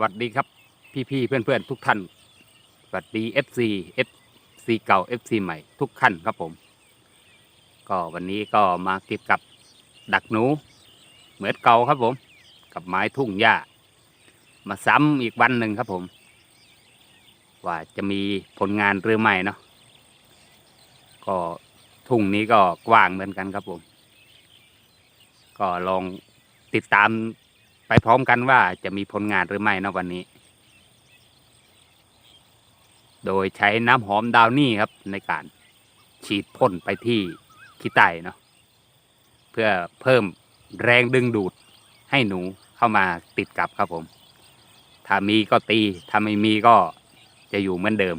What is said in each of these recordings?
วัสดีครับ พี่ๆเพื่อนๆทุกท่าน สวัสดี FC FC เก่า FC ใหม่ทุกท่านครับผม ก็วันนี้ก็มาเก็บกับดักหนู เหมือนเก่าครับผม กับไม้ทุ่งหญ้า มาซ้ำอีกวันหนึ่งครับผม ว่าจะมีผลงานหรือไม่เนาะก็ทุ่งนี้ก็กว้างเหมือนกันครับผม ก็ลองติดตาม ไปพร้อมกันว่าจะมีผลงานหรือไม่นะวันนี้ โดยใช้น้ำหอมดาวนี่ครับในการฉีดพ่นไปที่ขี้ไตเนาะเพื่อเพิ่มแรงดึงดูดให้หนูเข้ามาติดกับครับผม ถ้ามีก็ตี ถ้าไม่มีก็จะอยู่เหมือนเดิม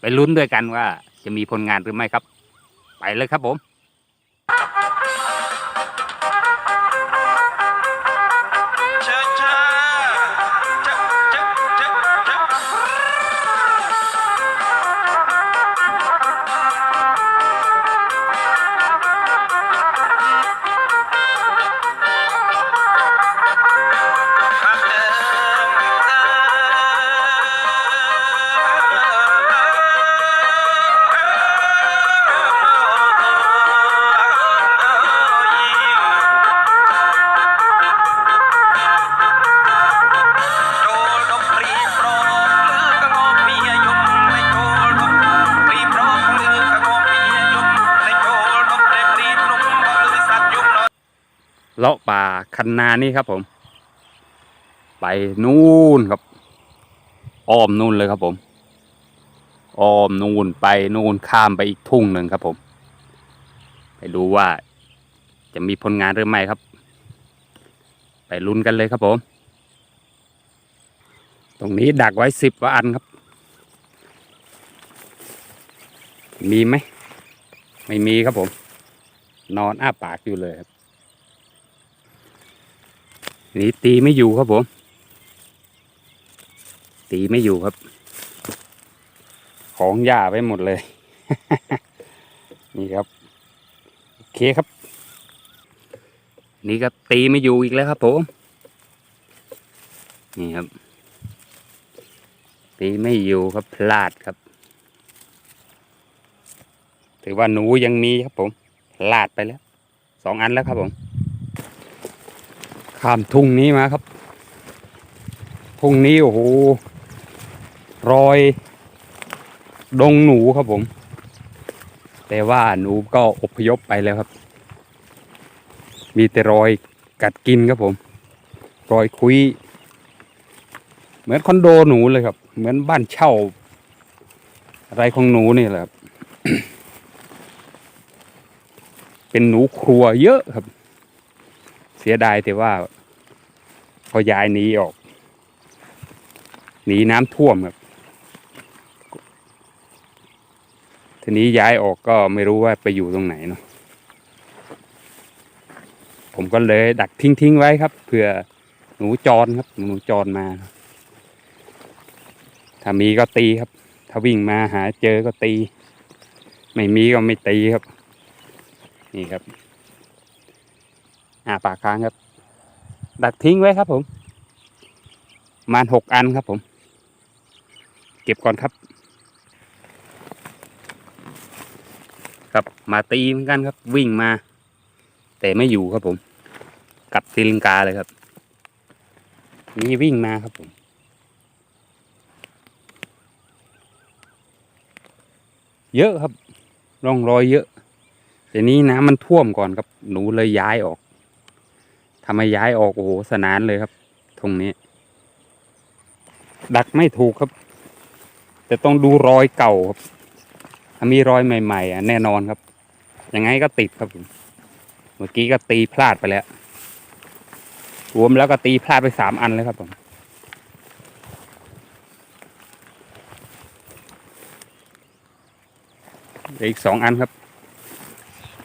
ไปลุ้นด้วยกันว่าจะมีผลงานหรือไม่ครับ ไปเลยครับผม เลาะป่าคันนานี่ครับผม ไปนู่นครับอ้อมนู่นเลยครับผมอ้อมนู่นไปนู่นข้ามไปอีกทุ่งหนึ่งครับผม ไปดูว่าจะมีผลงานหรือไม่ครับ ไปลุ้นกันเลยครับผม ตรงนี้ดักไว้สิบกว่าอันครับ มีไหม ไม่มีครับผม นอนอ้าปากอยู่เลยครับ นี่ตีไม่อยู่ครับผม ตีไม่อยู่ครับ ของหญ้าไปหมดเลย นี่ครับ โอเคครับ นี่ก็ตีไม่อยู่อีกแล้วครับผม นี่ครับ ตีไม่อยู่ครับพลาดครับ ถือว่าหนูยังมีครับผม พลาดไปแล้ว สองอันแล้วครับผม ข้ามทุ่งนี้มาครับ ทุ่งนี้โอ้โหรอย ดงหนูครับผม แต่ว่าหนูก็อพยพไปแล้วครับ มีแต่รอยกัดกินครับผม รอยคุย เหมือนคอนโดหนูเลยครับ เหมือนบ้านเช่า อะไรของหนูนี่แหละครับเป็นหนูครัวเยอะครับ เสียดายแต่ว่าเขาย้ายหนีออกหนีน้ำท่วมครับทีนี้ย้ายออกก็ไม่รู้ว่าไปอยู่ตรงไหนเนาะผมก็เลยดักทิ้งทิ้งๆไว้ครับเผื่อหนูจรครับ หนูจรมา ถ้ามีก็ตีครับ ถ้าวิ่งมาหาเจอก็ตี ไม่มีก็ไม่ตีครับ นี่ครับาปากค้างครับ ดักทิ้งไว้ครับผมมาหกอันครับผม เก็บก่อนครับ ครับมาตีเหมือนกันครับ วิ่งมา แต่ไม่อยู่ครับผมกลับตีลิงกาเลยครับ นี่วิ่งมาครับผมเยอะครับร่องรอยเยอะแต่นี้น้ำมันท่วมก่อนครับ หนูเลยย้ายออก ทำไมย้ายออกโอ้โหสนานเลยครับตรงนี้ ดักไม่ถูกครับ แต่ต้องดูรอยเก่าครับถ้ามีรอยใหม่ๆอะแน่นอนครับ ยังไงก็ติดครับผมเมื่อกี้ก็ตีพลาดไปแล้ว รวมแล้วก็ตีพลาดไปสามอันเลยครับผมเหลืออีกสองอันครับ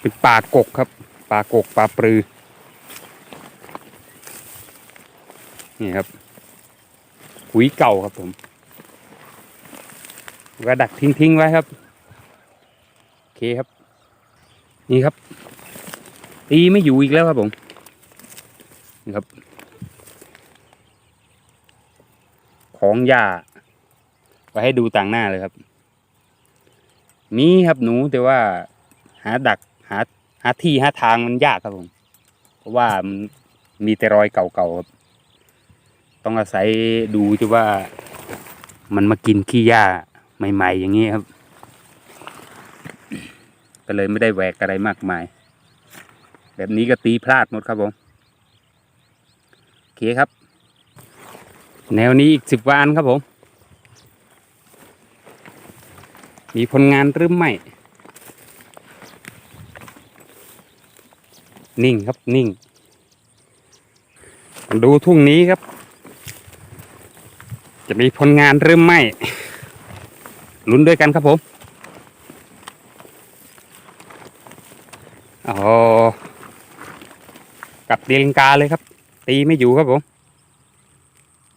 เป็นปลากกครับปลากกปลาปลือ นี่ครับหุยเก่าครับผมก็ดักทิ้งๆไว้ครับโอเคครับ นี่ครับ ตีไม่อยู่อีกแล้วครับผมนี่ครับ ของหญ้าไว้ให้ดูต่างหน้าเลยครับ มีครับหนูแต่ว่าหาดักหาหาที่หาทางมันยากครับผม เพราะว่ามันมีแต่รอยเก่าๆครับ ต้องอาศัยดูที่ว่ามันมากินขี้หญ้าใหม่ ๆ อย่างนี้ครับ ก็เลยไม่ได้แหวกอะไรมากมาย แบบนี้ก็ตีพลาดหมดครับผมโอเคครับ แนวนี้อีกสิบวาอันครับผม มีผลงานหรือไม่ นิ่งครับนิ่ง ดูทุ่งนี้ครับ จะมีผลงานหรือไม่ลุ้นด้วยกันครับผมอ๋อกับตีลังกาเลยครับ ตีไม่อยู่ครับผม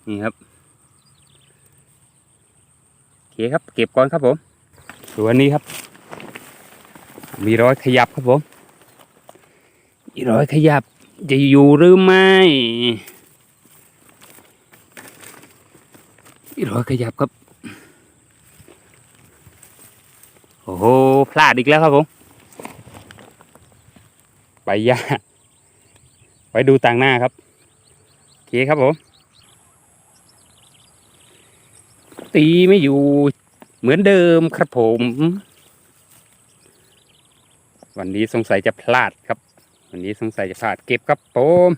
นี่ครับโอเคครับ เก็บก่อนครับผมตัวนี้ครับ มีรอยขยับครับผมมีรอยขยับจะอยู่หรือไม่ มีรอยขยับครับ โอ้โห พลาดอีกแล้วครับผม ไปยาไปดูต่างหน้าครับ โอเคครับผม ตีไม่อยู่เหมือนเดิมครับผม วันนี้สงสัยจะพลาดครับ วันนี้สงสัยจะพลาดเก็บครับผม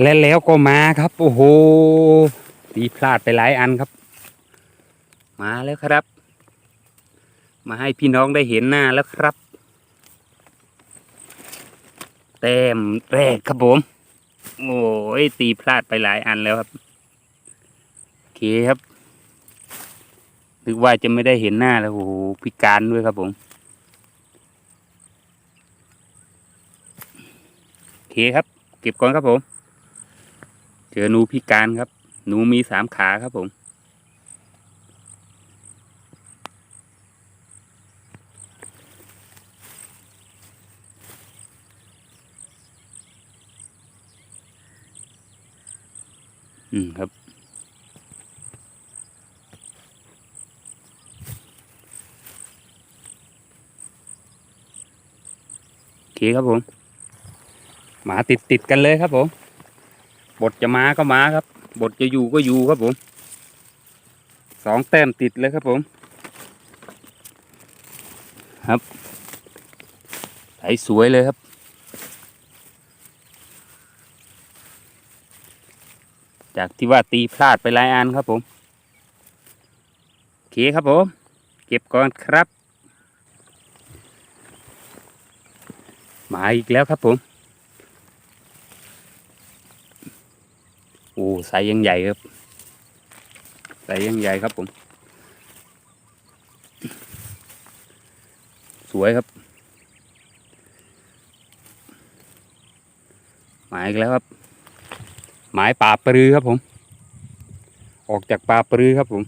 และแล้วก็มาครับ โอ้โห ตีพลาดไปหลายอันครับ มาแล้วครับ มาให้พี่น้องได้เห็นหน้าแล้วครับ แต้มแรกครับผม โอ้ยตีพลาดไปหลายอันแล้วครับโอเคครับนึกว่าจะไม่ได้เห็นหน้าแล้วโอ้โหพิการด้วยครับผมโอเคครับ เก็บก่อนครับผมเจอหนูพิการครับ หนูมีสามขาครับผม อืมครับ โอเคครับผม หมาติดติดกันเลยครับผม บทจะมาก็มาครับ บทจะอยู่ก็อยู่ครับผม สองแต้มติดเลยครับผม ครับใสสวยเลยครับ จากที่ว่าตีพลาดไปหลายอันครับผมโอเคครับผม เก็บก่อนครับ มาอีกแล้วครับผม โอ้ สายยังใหญ่ครับสายยังใหญ่ครับผม สวยครับหมาอีกแล้วครับ หมายป่าปรือครับผม ออกจากป่าปรือครับผม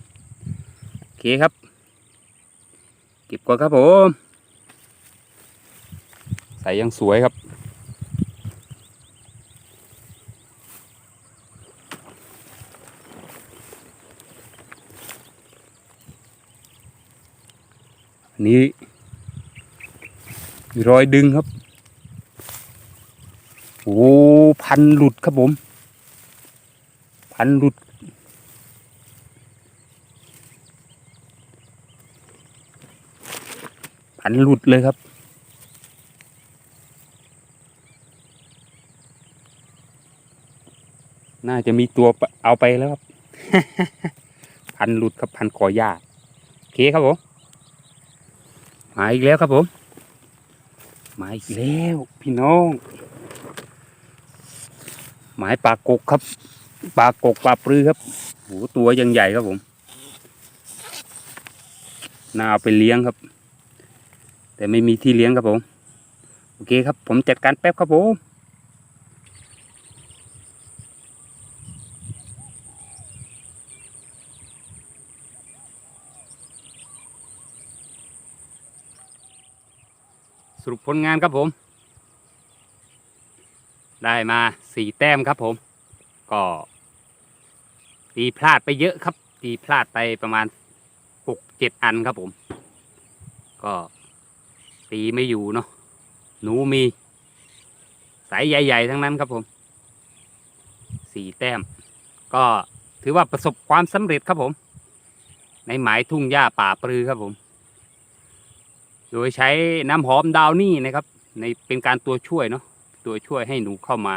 โอเคครับเก็บก่อนครับผมใส่ยังสวยครับ อันนี้มีรอยดึงครับ โอ้พันหลุดครับผม พันหลุด พันหลุดเลยครับน่าจะมีตัวปเอาไปแล้วครับ พันหลุดครับพันคอหญ้าโอเคครับผม มาอีกแล้วครับผม มาอีกแล้วพี่น้อง หมายปลากกครับปลากกปลาปลือครับโหตัวยังใหญ่ครับผมน่าเอาไปเลี้ยงครับ แต่ไม่มีที่เลี้ยงครับผม โอเคครับ ผมจัดการแป๊บครับผม ผลงานครับผม ได้มาสี่แต้มครับผม ก็ตีพลาดไปเยอะครับ ตีพลาดไปประมาณหกเจ็ดอันครับผม ก็ตีไม่อยู่เนาะหนูมีสายใหญ่ๆ ทั้งนั้นครับผมสี่แต้ม ก็ถือว่าประสบความสำเร็จครับผม ในหมายทุ่งหญ้าป่าปลือครับผม โดยใช้น้ำหอมดาวนี่นะครับ ในเป็นการตัวช่วยเนาะตัวช่วยให้หนูเข้ามา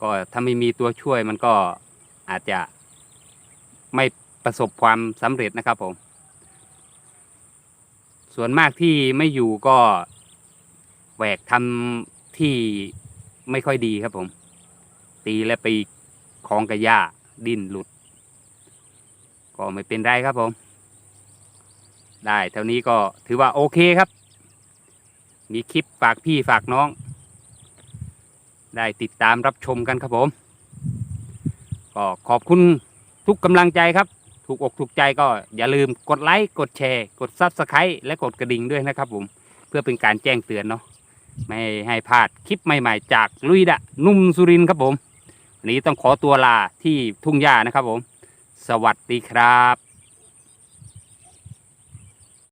ก็ถ้าไม่มีตัวช่วยมันก็อาจจะไม่ประสบความสำเร็จนะครับผม ส่วนมากที่ไม่อยู่ก็แหวกทำที่ไม่ค่อยดีครับผม ตีและไปคล้องกับหญ้าดิ้นหลุด ก็ไม่เป็นไรครับผม ได้เท่านี้ก็ถือว่าโอเคครับ มีคลิปฝากพี่ฝากน้อง ได้ติดตามรับชมกันครับผม ก็ขอบคุณทุกกำลังใจครับ ถูกอกถูกใจก็อย่าลืมกดไลค์กดแชร์ กดซับสไครต์และกดกระดิ่งด้วยนะครับผม เพื่อเป็นการแจ้งเตือนเนาะไม่ให้พลาดคลิปใหม่ๆ จากลุยดะนุ่มสุรินครับผมวันนี้ต้องขอตัวลาที่ทุ่งหญ้านะครับผม สวัสดีครับ